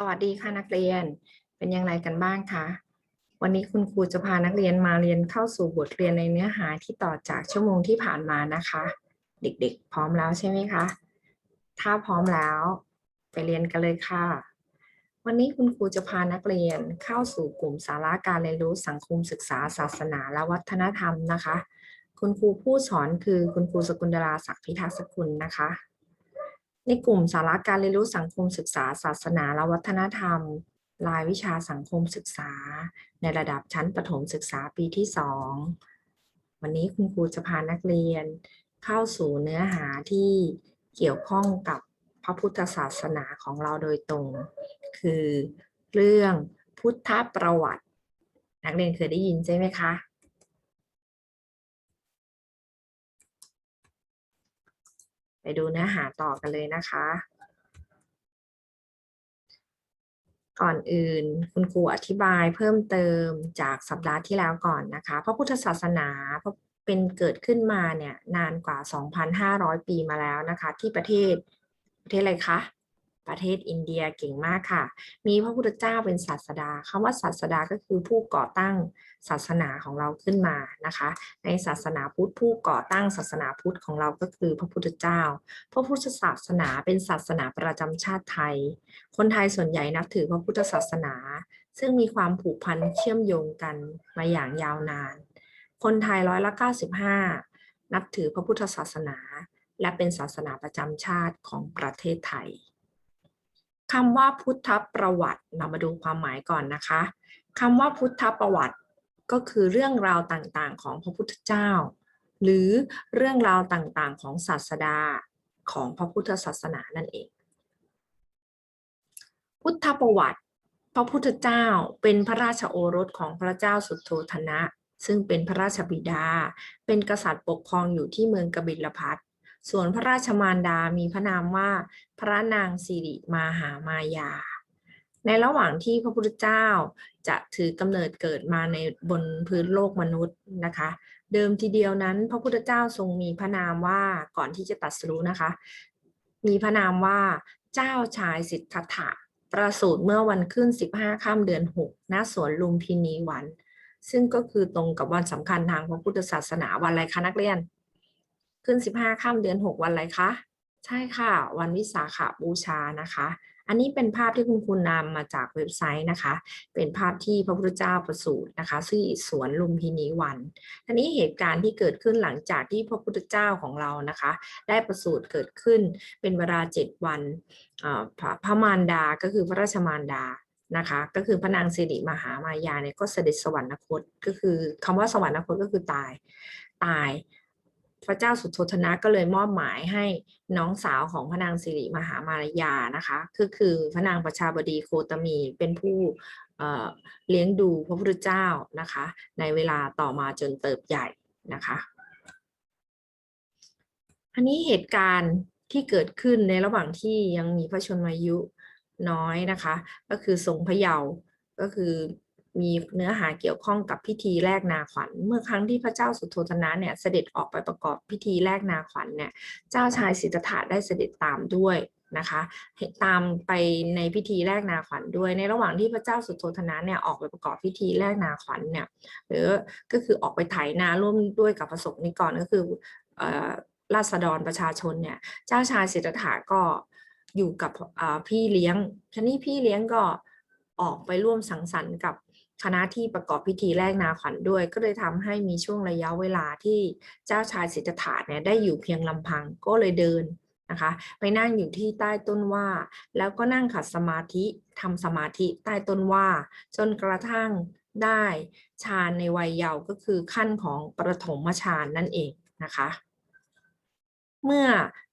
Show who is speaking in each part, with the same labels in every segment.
Speaker 1: สวัสดีค่ะนักเรียนเป็นอย่างไรกันบ้างคะวันนี้คุณครูจะพานักเรียนมาเรียนเข้าสู่บทเรียนในเนื้อหาที่ต่อจากชั่วโมงที่ผ่านมานะคะ เด็กๆ พร้อมแล้วใช่ไหมคะถ้าพร้อมแล้วไปเรียนกันเลยค่ะ วันนี้คุณครูจะพานักเรียนเข้าสู่กลุ่มสาระการเรียนรู้สังคมศึกษาศาสนาและวัฒนธรรมนะคะ คุณครูผู้สอนคือคุณครูสกุลดาราศักดิ์พิทักษ์สกุลนะคะ ในกลุ่มสาระการเรียนรู้สังคมศึกษา ศาสนาและวัฒนธรรม รายวิชาสังคมศึกษา ในระดับชั้นประถมศึกษาปีที่สองวันนี้คุณครูจะพานักเรียน เข้าสู่เนื้อหาที่เกี่ยวข้องกับพระพุทธศาสนาของเราโดยตรง คือเรื่องพุทธประวัติ นักเรียนเคยได้ยินใช่ไหมคะ ไปดูเนื้อหาต่อกันเลยนะคะ ก่อนอื่นคุณครูอธิบายเพิ่มเติมจากสัปดาห์ที่แล้วก่อนนะคะพระพุทธศาสนาเป็นเกิดขึ้นมาเนี่ยนานกว่า 2,500 ปีมาแล้วนะคะ ที่ประเทศประเทศอะไรคะ ประเทศอินเดียเก่งมากค่ะ มีพระพุทธเจ้าเป็นศาสดาคำว่าศาสดาก็คือผู้ก่อตั้งศาสนาของเราขึ้นมานะคะ ในศาสนาพุทธผู้ก่อตั้งศาสนาพุทธของเราก็คือพระพุทธเจ้า พระพุทธศาสนาเป็นศาสนาประจำชาติไทย คนไทยส่วนใหญ่นับถือพระพุทธศาสนา ซึ่งมีความผูกพันเชื่อมโยงกันมาอย่างยาวนาน คนไทยร้อยละ95 นับถือพระพุทธศาสนา และเป็นศาสนาประจำชาติของประเทศไทย คำว่าพุทธประวัติ เรามาดูความหมายก่อนนะคะคำว่าพุทธประวัติก็คือเรื่องราวต่างๆ ของพระพุทธเจ้า หรือเรื่องราวต่างๆ ของศาสดาของพระพุทธศาสนานั่นเอง พุทธประวัติ พระพุทธเจ้าเป็นพระราชโอรสของพระเจ้าสุโธธนะ ซึ่งเป็นพระราชบิดา เป็นกษัตริย์ปกครองอยู่ที่เมืองกบิลพัท ส่วนพระราชมารดามีพระนามว่าพระนางสิริมาหามายา ในระหว่างที่พระพุทธเจ้าจะถือกำเนิดเกิดมาในบนพื้นโลกมนุษย์นะคะ เดิมทีเดียวนั้น พระพุทธเจ้าทรงมีพระนามว่าก่อนที่จะตัดสู้นะคะ มีพระนามว่าเจ้าชายสิทธัตถะประสูติเมื่อวันขึ้น 15ค่ำเดือน 6 ณ สวนลุมพินีวัน ซึ่งก็คือตรงกับวันสำคัญทางพระพุทธศาสนาวันอะไรคะนักเรียน ขึ้น 15ค่ำเดือน 6 วันอะไรคะ ใช่ค่ะ วันวิสาขบูชานะคะ อันนี้เป็นภาพที่คุณคุณนำมาจากเว็บไซต์นะคะ เป็นภาพที่พระพุทธเจ้าประสูตินะคะที่สวนลุมพินีวันทีนี้เหตุการณ์ที่เกิดขึ้นหลังจากที่พระพุทธเจ้าของเรานะคะ ได้ประสูติเกิดขึ้นเป็นเวลาเจ็ดวันพระพมารดาก็คือพระราชมารดานะคะก็คือพระนางสิริมหามายาเนี่ยก็เสด็จสวรรคตก็คือคำว่าสวรรคตก็คือตายตาย พระเจ้าสุโธทนะก็เลยมอบหมายให้น้องสาวของพระนางสิริมหามารยานะคะก็คือพระนางประชาบดีโคตมีเป็นผู้เลี้ยงดูพระพุทธเจ้านะคะ ในเวลาต่อมาจนเติบใหญ่นะคะอันนี้เหตุการณ์ที่เกิดขึ้นในระหว่างที่ยังมีพระชนมายุน้อยนะคะ ก็คือทรงพระเยาวก็คือ มีเนื้อหาเกี่ยวข้องกับพิธีแลกนาขวัญ เมื่อครั้งที่พระเจ้าสุโธทนะเนี่ยเสด็จออกไปประกอบพิธีแลกนาขวัญเนี่ยเจ้าชายสิทธัตถะได้เสด็จตามด้วยนะคะตามไปในพิธีแลกนาขวัญด้วย ในระหว่างที่พระเจ้าสุโธทนะเนี่ยออกไปประกอบพิธีแลกนาขวัญเนี่ยหรือก็คือออกไปไถนาร่วมด้วยกับประสบนิกรก็คือราษฎรประชาชนเนี่ยเจ้าชายสิทธัตถะก็อยู่กับพี่เลี้ยงทีนี้พี่เลี้ยงก็ออกไปร่วมสังสรรค์กับ คณะที่ประกอบพิธีแลกนาขวัญด้วย ก็เลยทำให้มีช่วงระยะเวลาที่เจ้าชายสิทธัตถะเนี่ยได้อยู่เพียงลำพังก็เลยเดินนะคะไปนั่งอยู่ที่ใต้ต้นว่า แล้วก็นั่งขัดสมาธิทำสมาธิใต้ต้นว่า จนกระทั่งได้ฌานในวัยเยาว์ก็คือขั้นของประถมฌานนั่นเองนะคะ เมื่อ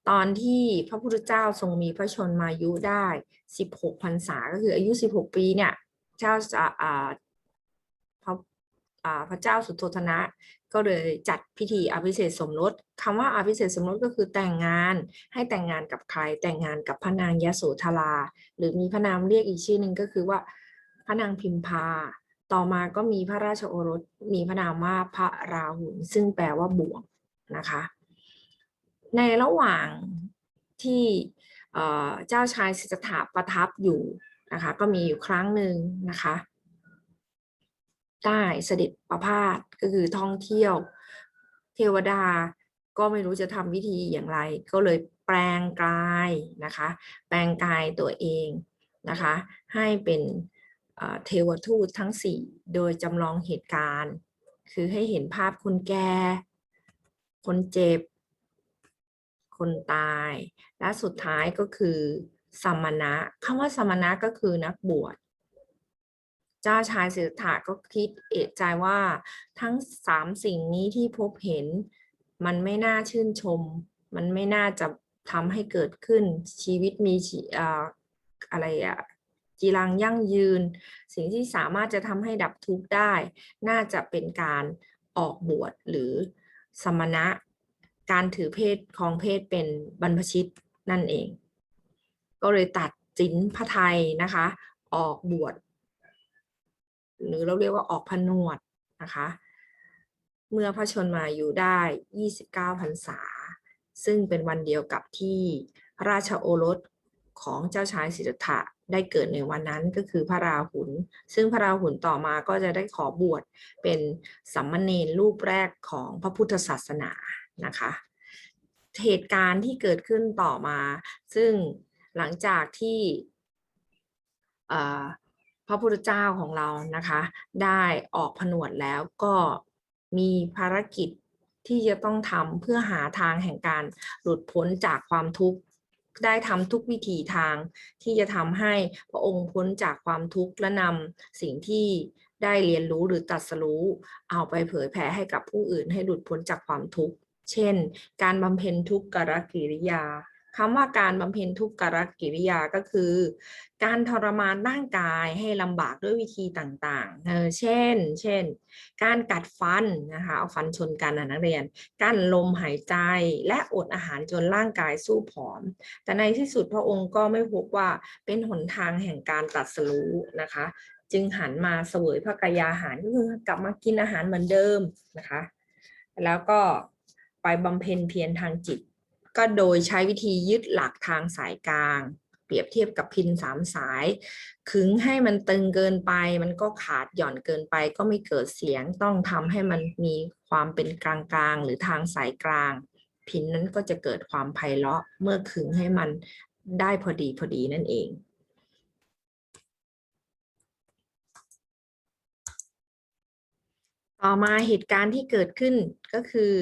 Speaker 1: ตอนที่พระพุทธเจ้าทรงมีพระชนมายุได้ 16พรรษาก็คืออายุ 16 ปีเนี่ยเจ้าจะะ พระเจ้าสุโธทนะ ก็เลยจัดพิธีอภิเษกสมรสคำว่าอภิเษกสมรสก็คือแต่งงาน ให้แต่งงานกับใคร แต่งงานกับพระนางยโสธรา หรือมีพระนามเรียกอีกชื่อหนึ่งก็คือว่าพระนางพิมพา ต่อมาก็มีพระราชโอรส มีพระนามว่าพระราหุลซึ่งแปลว่าบ่วงนะคะ ในระหว่างที่เจ้าชายสิทธัตถะประทับอยู่นะคะ ก็มีอยู่ครั้งหนึ่งนะคะ ได้เสด็จประพาสก็คือท่องเที่ยว เทวดาก็ไม่รู้จะทำวิธีอย่างไร ก็เลยแปลงกายนะคะ แปลงกายตัวเองนะคะ ให้เป็นเทวทูตทั้งสี่โดยจำลองเหตุการณ์ คือให้เห็นภาพคนแก่ คนเจ็บ คนตาย และสุดท้ายก็คือสมณะคำว่าสมณะก็คือนักบวช เจ้าชายสิทธัตถะก็คิดเอะใจว่าทั้งสามสิ่งนี้ที่พบเห็น มันไม่น่าชื่นชม มันไม่น่าจะทำให้เกิดขึ้นชีวิตมีออะไรอะจีรังยั่งยืน สิ่งที่สามารถจะทำให้ดับทุกข์ได้ น่าจะเป็นการออกบวชหรือสมณะ การถือเพศครองเพศเป็นบรรพชิตนั่นเอง ก็เลยตัดสินพระไทยนะคะ ออกบวช หรือเราเรียกว่าออกผนวดนะคะ เมื่อพระชนมาอยู่ได้ 29พรรษา ซึ่งเป็นวันเดียวกับที่พระราชโอรสของเจ้าชายสิทธัตถะได้เกิดในวันนั้นก็คือพระราหุล ซึ่งพระราหุลต่อมาก็จะได้ขอบวชเป็นสัมมเนรรูปแรกของพระพุทธศาสนานะคะ เหตุการณ์ที่เกิดขึ้นต่อมา ซึ่งหลังจากที่ พระพุทธเจ้าของเรานะคะ ได้ออกผนวดแล้วก็มีภารกิจที่จะต้องทำเพื่อหาทางแห่งการหลุดพ้นจากความทุกข์ได้ทำทุกวิถีทางที่จะทำให้พระองค์พ้นจากความทุกข์และนำสิ่งที่ได้เรียนรู้หรือตรัสรู้ เอาไปเผยแผ่ให้กับผู้อื่นให้หลุดพ้นจากความทุกข์ เช่น การบำเพ็ญทุกขกกิริยา คำว่าการบำเพ็ญทุกขกกิริยาก็คือ การทรมานร่างกายให้ลำบากด้วยวิธีต่างๆเออเช่น เช่น การกัดฟันนะคะเอาฟันชนกันนะนักเรียนการลมหายใจและอดอาหารจนร่างกายสู้ผอม แต่ในที่สุดพระองค์ก็ไม่พบว่าเป็นหนทางแห่งการตรัสรู้นะคะ จึงหันมาเสวยพระกายาหารก็คือกลับมากินอาหารเหมือนเดิมนะคะ แล้วก็ไปบำเพ็ญเพียรทางจิต ก็โดยใช้วิธียึดหลักทางสายกลาง เปรียบเทียบกับพินสามสาย ขึงให้มันตึงเกินไป มันก็ขาดหย่อนเกินไป ก็ไม่เกิดเสียงต้องทำให้มันมีความเป็นกลางๆ หรือทางสายกลาง พินนั้นก็จะเกิดความไพเราะเมื่อขึงให้มันได้พอดีพอดีนั่นเองต่อมาเหตุการณ์ที่เกิดขึ้นก็คือ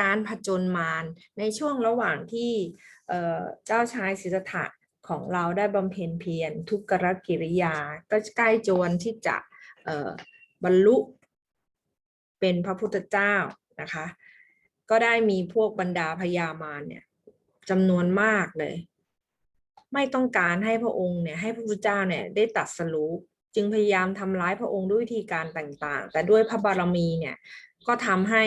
Speaker 1: การผจญมารในช่วงระหว่างที่เจ้าชายสิทธะของเราได้บำเพ็ญเพียรทุกขกิริยา ก็ใกล้จวนที่จะบรรลุเป็นพระพุทธเจ้านะคะ ก็ได้มีพวกบรรดาพญามารเนี่ยจำนวนมากเลย ไม่ต้องการให้พระองค์เนี่ยให้พระพุทธเจ้าเนี่ยได้ตัดสรู้จึงพยายามทำร้ายพระองค์ด้วยวิธีการต่างๆ แต่ด้วยพระบารมีเนี่ยก็ทำให้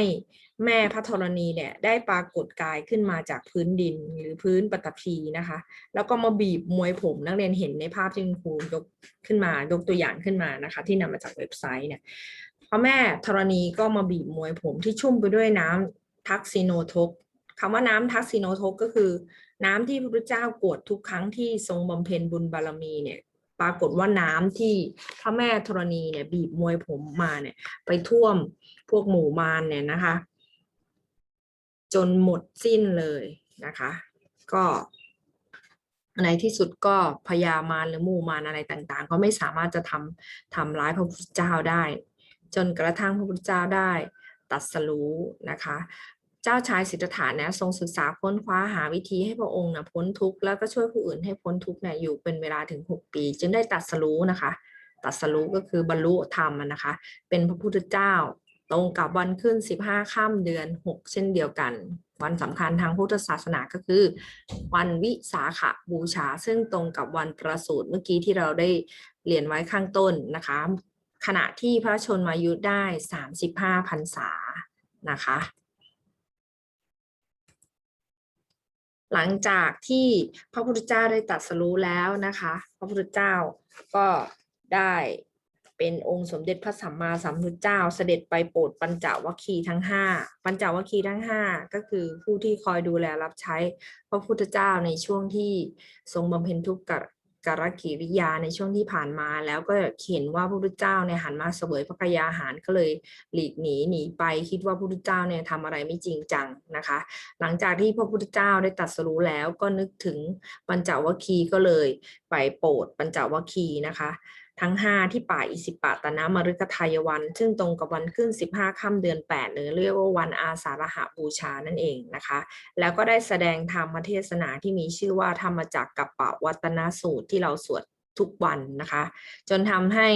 Speaker 1: แม่พระธรณีเนี่ยได้ปรากฏกายขึ้นมาจากพื้นดินหรือพื้นปฐพีนะคะ แล้วก็มาบีบมวยผมนักเรียนเห็นในภาพที่คุณครูยกขึ้นมายกตัวอย่างขึ้นมานะคะ ที่นำมาจากเว็บไซต์เนี่ยพระแม่ธรณีก็มาบีบมวยผมที่ชุ่มไปด้วยน้ำทักซิโนทกคำว่าน้ำทักซิโนทกก็คือ น้ำที่พระพุทธเจ้ากวดทุกครั้งที่ทรงบำเพ็ญบุญบารมีเนี่ยปรากฏว่าน้ำที่พระแม่ธรณีเนี่ยบีบมวยผมมาเนี่ยไปท่วมพวกหมู่มารเนี่ยนะคะ จนหมดสิ้นเลยนะคะ ก็ในที่สุดก็พญามารหรือมูมารอะไรต่างๆ ก็ไม่สามารถจะทำทำร้ายพระพุทธเจ้าได้ จนกระทั่งพระพุทธเจ้าได้ตัดสรู้นะคะ เจ้าชายสิทธัตถะนี่ยทรงศึกษาค้นคว้าหาวิธีให้พระองค์นะพ้นทุกข์แล้วก็ช่วยผู้อื่นให้พ้นทุกข์เนี่ยอยู่เป็นเวลาถึง 6 ปี จึงได้ตัดสรู้นะคะ ตัดสรู้ก็คือบรรลุธรรมนะคะ เป็นพระพุทธเจ้า ตรงกับวันขึ้น 15ค่ำเดือน 6 เช่นเดียวกัน วันสำคัญทางพุทธศาสนาก็คือ วันวิสาขบูชา ซึ่งตรงกับวันประสูติเมื่อกี้ที่เราได้เรียนไว้ข้างต้นนะคะ ขณะที่พระชนมายุได้ 35พรรษานะคะ หลังจากที่พระพุทธเจ้าได้ตรัสรู้แล้วนะคะ พระพุทธเจ้าก็ได้ เป็นองค์สมเด็จพระสัมมาสัมพุทธเจ้า เสด็จไปโปรดปัญจวัคคีย์ทั้งห้าปัญจวัคคีย์ทั้งห้าก็คือผู้ที่คอยดูแลรับใช้ พระพุทธเจ้าในช่วงที่ทรงบำเพ็ญทุกข์กกรกิริยาในช่วงที่ผ่านมาแล้วก็เห็นว่าพระพุทธเจ้าเนี่ยหันมาเสวยพระกยาหารก็เลยหลีกหนีหนีไปคิดว่าพระพุทธเจ้าเนี่ยทำอะไรไม่จริงจังนะคะ หลังจากที่พระพุทธเจ้าได้ตรัสรู้แล้วก็นึกถึงปัญจวัคคีย์ก็เลยไปโปรดปัญจวัคคีย์นะคะ ทั้ง 5 ที่ป่าอิสิปะตนะมฤคทายวัน ซึ่งตรงกับวันขึ้น 15ค่ำเดือน 8 หรือเรียกว่าวันอาสาฬหบูชานั่นเองนะคะ แล้วก็ได้แสดงธรรมเทศนาที่มีชื่อว่าธรรมจักรกับปวัตนสูตรที่เราสวด ทุกวันนะคะ จนทำให้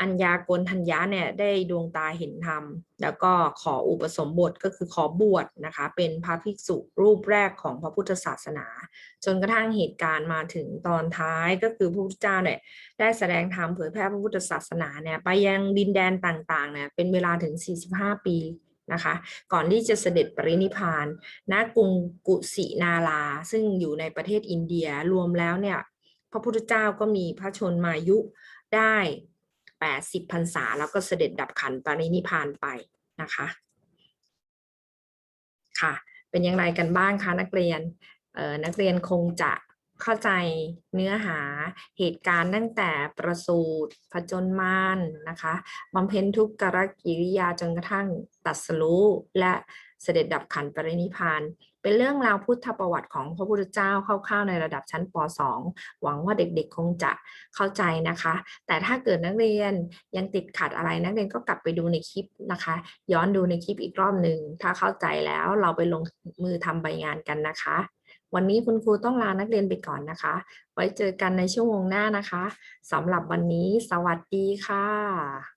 Speaker 1: อัญญากลทัญญาเนี่ยได้ดวงตาเห็นธรรม แล้วก็ขออุปสมบทก็คือขอบวชนะคะ เป็นพระภิกษุรูปแรกของพระพุทธศาสนา จนกระทั่งเหตุการณ์มาถึงตอนท้ายก็คือพระพุทธเจ้าเนี่ยได้แสดงธรรมเผยแพร่พระพุทธศาสนาเนี่ยไปยังดินแดนต่างๆเนี่ยเป็นเวลาถึง 45 ปีนะคะก่อนที่จะเสด็จปรินิพานณกรุงกุสินารา ซึ่งอยู่ในประเทศอินเดียรวมแล้วเนี่ย พระพุทธเจ้าก็มีพระชนมายุได้ 80พรรษา แล้วก็เสด็จดับขันปรินิพานไปนะคะ ค่ะ เป็นอย่างไรกันบ้างคะนักเรียนเออนักเรียนคงจะเข้าใจเนื้อหาเหตุการณ์ตั้งแต่ประสูติผจญมารนะคะบำเพ็ญทุกขกิริยาจนกระทั่งตรัสรู้และเสด็จดับขันปรินิพาน เป็นเรื่องราวพุทธประวัติของพระพุทธเจ้าคร่าวๆในระดับชั้นป .2 หวังว่าเด็กๆ คงจะเข้าใจนะคะ แต่ถ้าเกิดนักเรียนยังติดขัดอะไรนักเรียนก็กลับไปดูในคลิปนะคะ ย้อนดูในคลิปอีกรอบหนึ่งถ้าเข้าใจแล้วเราไปลงมือทำใบงานกันนะคะ วันนี้คุณครูต้องลานักเรียนไปก่อนนะคะ ไว้เจอกันในชั่วโมงหน้านะคะสำหรับวันนี้ สวัสดีค่ะ